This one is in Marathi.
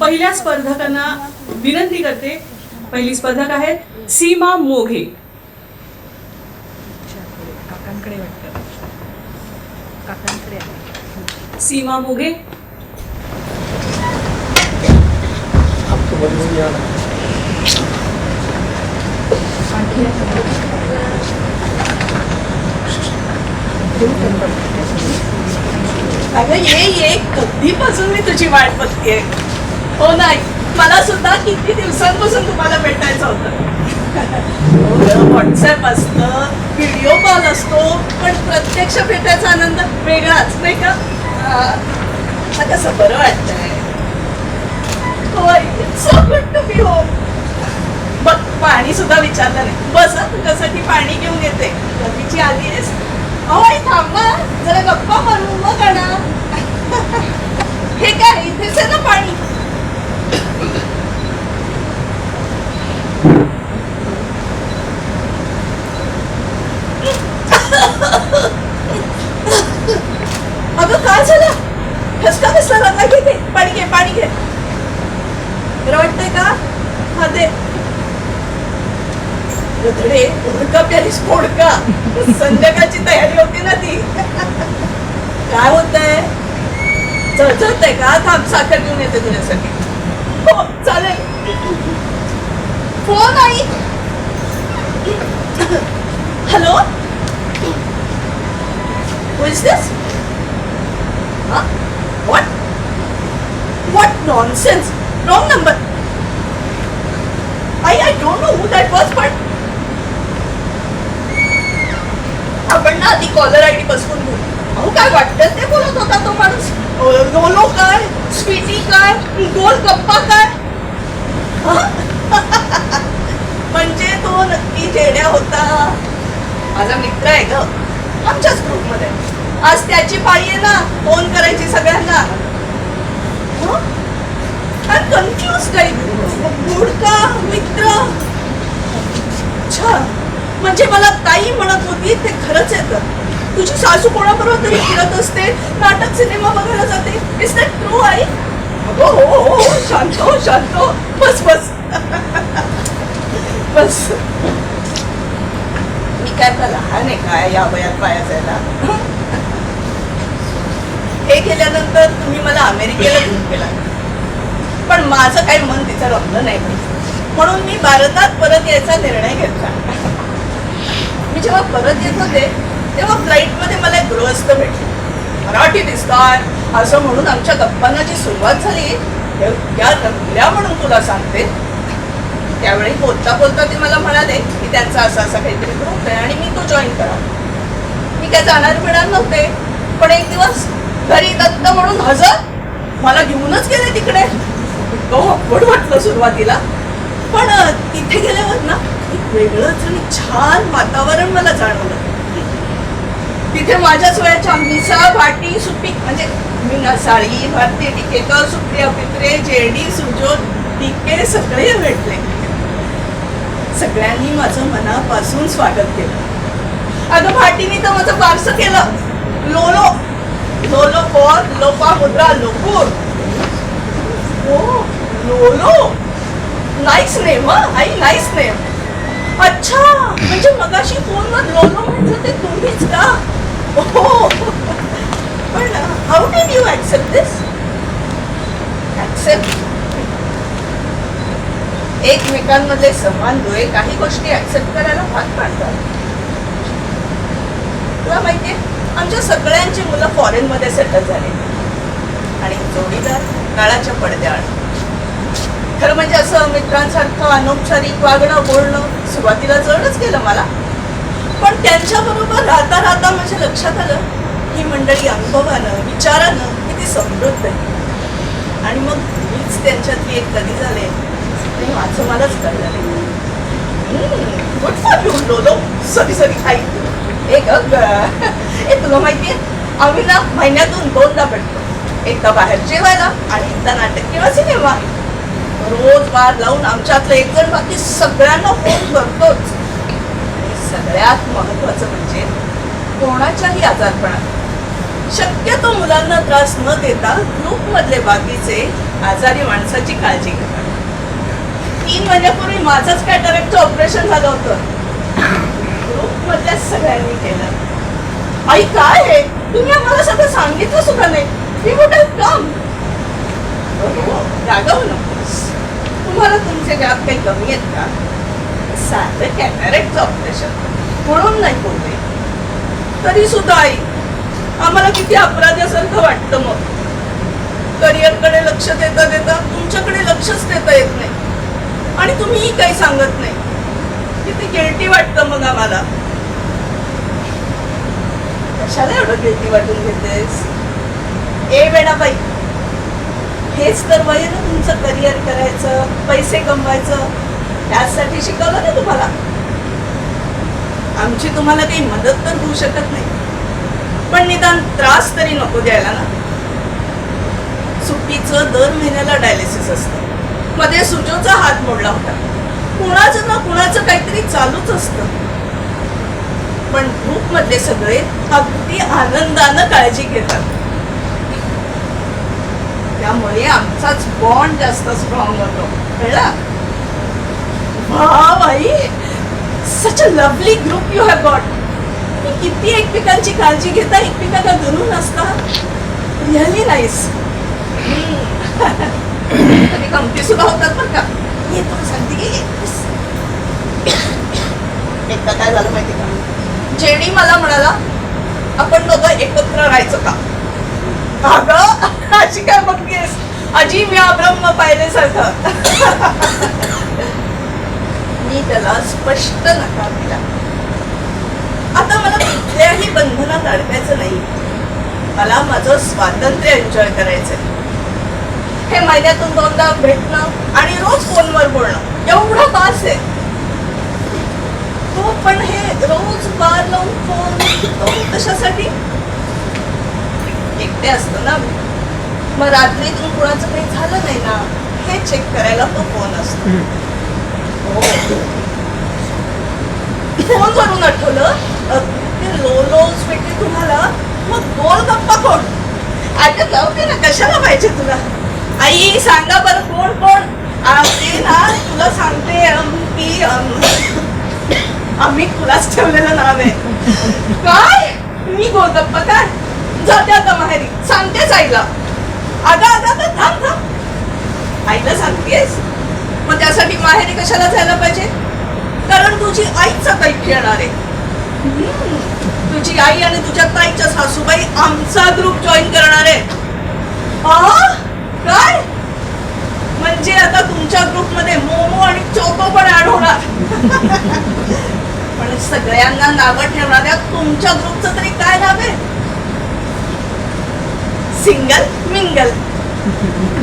पहिल्या स्पर्धकांना विनंती करते पहिली स्पर्धक आहे सीमा मोघे. सीमा मोघे. अगं ये ये. कधीपासून मी तुझी वाट बघतेय? हो नाही. मला सुद्धा किती दिवसांपासून तुम्हाला भेटायचं होतं. हो, व्हॉट्सअप असतं व्हिडिओ कॉल असतो पण प्रत्यक्ष भेटायचा आनंद वेगळाच नाही का? आता कसं बरं वाटतंय. होय so good to be home बघ पाणी सुद्धा विचारलं नाही. बस तुझ्यासाठी पाणी घेऊन येते. कधीची आली आहेस. अहो थांबा जरा गप्पा मारू मग आणा. हे काय इथेच आहे ना पाणी अगं काय झालं ठसका कसला लागला घेते पाणी घे पाणी घे बरं वाटतंय का हा दे रधडे उडका प्यालीस फोडका संध्याकाळची तयारी होती ना ती. काय होतंय? चळचळतंय का? थांब साखर घेऊन येते तुझ्यासाठी. हो चालेल. Phone I. Hello? Who is this? Huh? What? What nonsense? Wrong number. I I don't know who that was, but आपण ना आधी कॉलर आय डी बसवून घेऊ अहो काय वाटतं ते बोलत होता तो माणूस. लोलो काय? स्वीटी काय? गोल गप्पा काय? म्हणजे तो नक्की जेड्या होता. माझा मित्र आहे ग. आमच्याच ग्रुपमध्ये आज त्याची पाळी आहे ना फोन करायची सगळ्यांना. कन्फ्युज टाईप का मित्र. अच्छा म्हणजे मला ताई म्हणत होती ते खरंच येतं. तुझी सासू कोणाबरोबर तरी फिरत असते नाटक सिनेमा बघायला जाते. इज दॅट ट्रू आई? हो, हो हो हो शांत हो शांत हो. बस बस. बस. मी काय का लहान आहे काय या वयात पाया जायला? हे केल्यानंतर तुम्ही मला अमेरिकेला घेऊन गेला पण माझं काही मन तिचं रमलं नाही. म्हणून मी भारतात परत यायचा निर्णय घेतला. मी जेव्हा परत येत होते तेव्हा फ्लाईटमध्ये मला एक गृहस्थ भेटले. मराठी दिसतात असं म्हणून आमच्या गप्पांना जी सुरुवात झाली. या रंगल्या म्हणून तुला सांगते. त्यावेळी बोलता बोलता ते मला म्हणाले की त्यांचा असा असा काहीतरी ग्रुप आहे आणि मी तो जॉईन करा. मी काय जाणार मिळणार नव्हते. पण एक दिवस घरी दत्त म्हणून हजर मला घेऊनच गेले तिकडे. तो अवघड वाटलं सुरुवातीला. पण तिथे गेल्यावर ना एक वेगळंच आणि छान वातावरण मला जाणवलं. तिथे माझ्याच वयाच्या मिसा भाटी सुपीक म्हणजे मीना साळी भारती टिकेकर सुप्रिया पित्रे जेडी सुजोत टिके सगळे भेटले. सगळ्यांनी माझं मनापासून स्वागत केलं. अगं भाटीने तर माझं फारसं केलं. लोलो लोलो फॉर लोपा मुद्रा लोपूर हो. लोलो नाईस नेम आई नाईस नेम अच्छा म्हणजे मगाशी फोनवर लोलो म्हटलं ते तुम्हीच का? हो. पण how did you accept this accept एकमेकांमधले समान दुवे काही गोष्टी ऍक्सेप्ट करायला भाग पाडतात तुला माहितीये आमच्या सगळ्यांची मुलं फॉरेन मध्ये सेटल झाले. आणि जोडीदार काळाच्या पडद्याआड. खरं म्हणजे असं मित्रांसारखं अनौपचारिक वागणं बोलणं सुरुवातीला जडच गेलं मला. पण त्यांच्याबरोबर राहता राहता माझ्या लक्षात आलं ही मंडळी अनुभवानं विचारानं किती समृद्ध आहे. आणि मग मीच त्यांच्यातली एक कधी झाले आणि माझं मलाच कळलं good for you Lolo sorry sorry खाई एक ए तुला माहिती आहे आम्ही ना महिन्यातून दोनदा भेटतो. एकदा बाहेर जेवायला आणि एकदा नाटक किंवा सिनेमा. रोज वार लावून आमच्यातलं एक जण बाकी सगळ्यांना फोन करतोच सगळ्यात महत्वाचं म्हणजे कोणाच्याही आजारपणात. शक्यतो मुलांना त्रास न देता ग्रुप मधले बाकीचे आजारी माणसाची काळजी घेतात. तीन महिन्यापूर्वी माझंच कॅटरॅक्टचं ऑपरेशन झालं होतं. ग्रुप मधल्या सगळ्यांनी केलं. आई काय आहे तुम्ही आम्हाला सगळं सांगितलं सुद्धा नाही. मी कुठे काम रागव ना तुम्हाला तुमचे जात काही कमी आहेत का? साधं कॅटरॅक्टचं ऑपरेशन म्हणून नाही बोलले. तरी सुद्धा आई आम्हाला किती अपराध्यासारखं वाटतं मग. करिअरकडे लक्ष देता देता तुमच्याकडे लक्षच देता येत नाही. आणि तुम्हीही काही सांगत नाही. किती गिल्टी वाटतं मग आम्हाला. कशाला एवढं गिल्टी वाटून घेतेस? ए बेडाबाई हेच तर वय ना तुमचं करिअर करायचं पैसे कमवायचं त्यासाठी शिकवलं ना तुम्हाला? आमची तुम्हाला काही मदत तर होऊ शकत नाही. पण निदान त्रास तरी नको द्यायला ना. सुट्टीचं दर महिन्याला डायलिसिस असतं. मध्ये सुजोचा हात मोडला होता. कुणाचं ना कुणाचं काहीतरी चालूच असतं. पण ग्रुपमधले सगळे अगदी आनंदानं काळजी घेतात. त्यामुळे आमचाच बॉन्ड जास्त स्ट्रॉंग होतो. कळला? वा बाई! Such a lovely group you have got तुम्ही किती एकमेकांची काळजी घेता? एकमेकांना धरून असता? रिअली नाईस कधी गमती सुद्धा होतात बरं का? येतो सांगते की एकदा काय झालं माहिती का? जेणी मला म्हणाला आपण दोघं एकत्र राहायचं का? अगं अशी काय बघतेस अजी मी ब्रह्म पाहिल्यासारखं. मी त्याला स्पष्ट नकार दिला. आता मला कुठल्याही बंधनात अडकायचं नाही. मला माझं स्वातंत्र्य एन्जॉय करायचंय. हे महिन्यातून दोनदा भेटणं आणि रोज फोनवर बोलणं एवढं बास आहे. तो पण हे रोज बार लावून फोन कशासाठी? एकटे असतो ना मग रात्रीतून कुणाचं काही झालं नाही ना हे चेक करायला तो फोन असतो. हो. फोनवरून आठवलं ते लोलोज भेटले तुम्हाला मग गोल गप्पा कोण आता जाऊ दे ना कशाला पाहिजे तुला? आई सांगा बरं कोण कोण? ते ना तुला सांगते की आम्ही तुलाच ठेवलेलं नाव आहे. काय? मी गोलगप्पा काय? जाते आता माहेरी. सांगतेच आईला. अगं अगं अगं थांब थांब. आईला सांगतेस? मग त्यासाठी माहेरी कशाला जायला पाहिजे? कारण तुझी आईच काही खेळणार आहे. तुझी आई आणि तुझ्या ताईच्या सासूबाई आमचा ग्रुप जॉईन करणार आहे. काय? म्हणजे आता तुमच्या ग्रुपमध्ये मोमो आणि चोको पण ऍड होणार. पण सगळ्यांना नावं ठेवणाऱ्या तुमच्या ग्रुपचं तरी काय नाव आहे? single mingle.